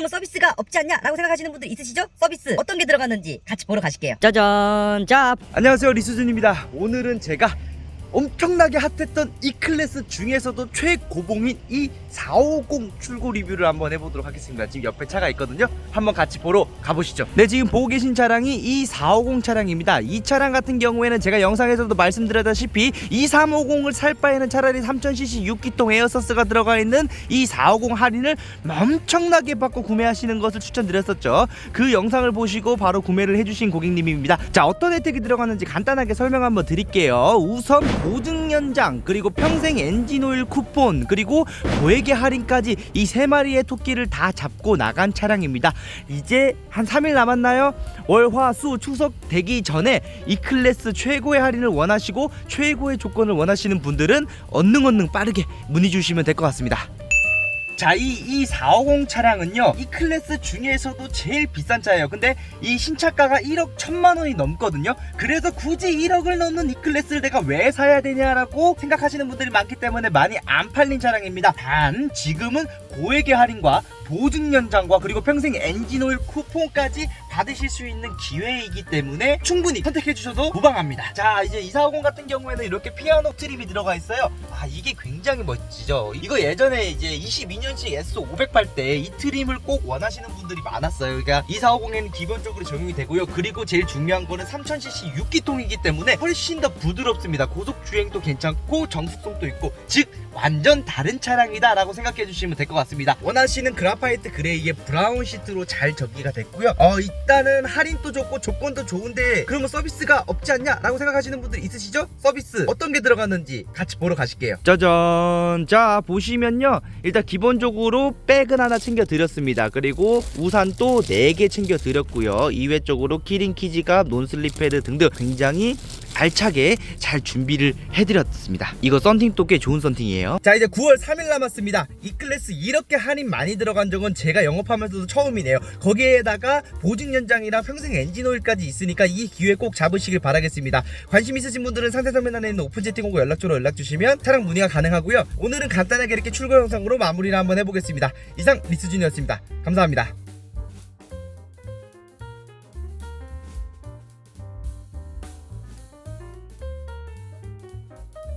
그런 거 서비스가 없지 않냐라고 생각하시는 분들 있으시죠? 서비스 어떤 게 들어갔는지 같이 보러 가실게요. 짜잔 짭 안녕하세요 리수준입니다 오늘은 제가 엄청나게 핫했던 이 클래스 중에서도 최고봉인 이 450 출고 리뷰를 한번 해보도록 하겠습니다. 지금 옆에 차가 있거든요. 한번 같이 보러 가보시죠. 네 지금 보고 계신 차량이 이 450 차량입니다. 이 차량 같은 경우에는 제가 영상에서도 말씀드렸다시피 이 350을 살 바에는 차라리 3000cc 6기통 에어서스가 들어가 있는 이 450 할인을 엄청나게 받고 구매하시는 것을 추천드렸었죠. 그 영상을 보시고 바로 구매를 해주신 고객님입니다. 자 어떤 혜택이 들어가는지 간단하게 설명 한번 드릴게요. 우선 보증 연장 그리고 평생 엔진오일 쿠폰 그리고 고액의 할인까지 이 세 마리의 토끼를 다 잡고 나간 차량입니다 이제 한 3일 남았나요? 월화수 추석 되기 전에 이 클래스 최고의 할인을 원하시고 최고의 조건을 원하시는 분들은 얼능 빠르게 문의 주시면 될 것 같습니다 자, 이, 이 450 차량은요, 이 클래스 중에서도 제일 비싼 차예요. 근데 이 신차가가 1억 1000만 원이 넘거든요. 그래서 굳이 1억을 넘는 이 클래스를 내가 왜 사야 되냐라고 생각하시는 분들이 많기 때문에 많이 안 팔린 차량입니다. 단, 지금은 고액의 할인과 보증 연장과 그리고 평생 엔진오일 쿠폰까지 받으실 수 있는 기회이기 때문에 충분히 선택해 주셔도 무방합니다. 자, 이제 2450 같은 경우에는 이렇게 피아노 트립이 들어가 있어요. 아, 이게 굉장히 멋지죠. 이거 예전에 이제 22년식 S500팔 때이 트림을 꼭 원하시는 분들이 많았어요. 그러니까 2450에는 기본적으로 적용이 되고요. 그리고 제일 중요한 거는 3000cc 6기통이기 때문에 훨씬 더 부드럽습니다. 고속 주행도 괜찮고 정숙성도 있고 즉 완전 다른 차량이다 라고 생각해 주시면 될 것 같습니다. 원하시는 그라파이트 그레이의 브라운 시트로 잘 전기가 됐고요. 어 일단은 할인도 좋고 조건도 좋은데 그러면 서비스가 없지 않냐라고 생각하시는 분들 있으시죠? 서비스 어떤 게 들어갔는지 같이 보러 가실게요. 짜잔. 자 보시면요. 일단 기본적으로 백은 하나 챙겨 드렸습니다. 그리고 우산도 4개 챙겨 드렸고요. 이외 쪽으로 키링 키지갑, 논슬립 패드 등등 굉장히 알차게 잘 준비를 해드렸습니다. 이거 썬팅도 꽤 좋은 썬팅이에요. 자 이제 9월 3일 남았습니다. 이 클래스 이렇게 할인 많이 들어간 적은 제가 영업하면서도 처음이네요. 거기에다가 보증 연장이랑 평생 엔진 오일까지 있으니까 이 기회 꼭 잡으시길 바라겠습니다. 관심 있으신 분들은 상세 설명란에 있는 오픈 채팅하고 연락처로 연락 주시면 차량 문의가 가능하고요. 오늘은 간단하게 이렇게 출고 영상으로 마무리를 한번 해보겠습니다. 이상 리스준이었습니다. 감사합니다.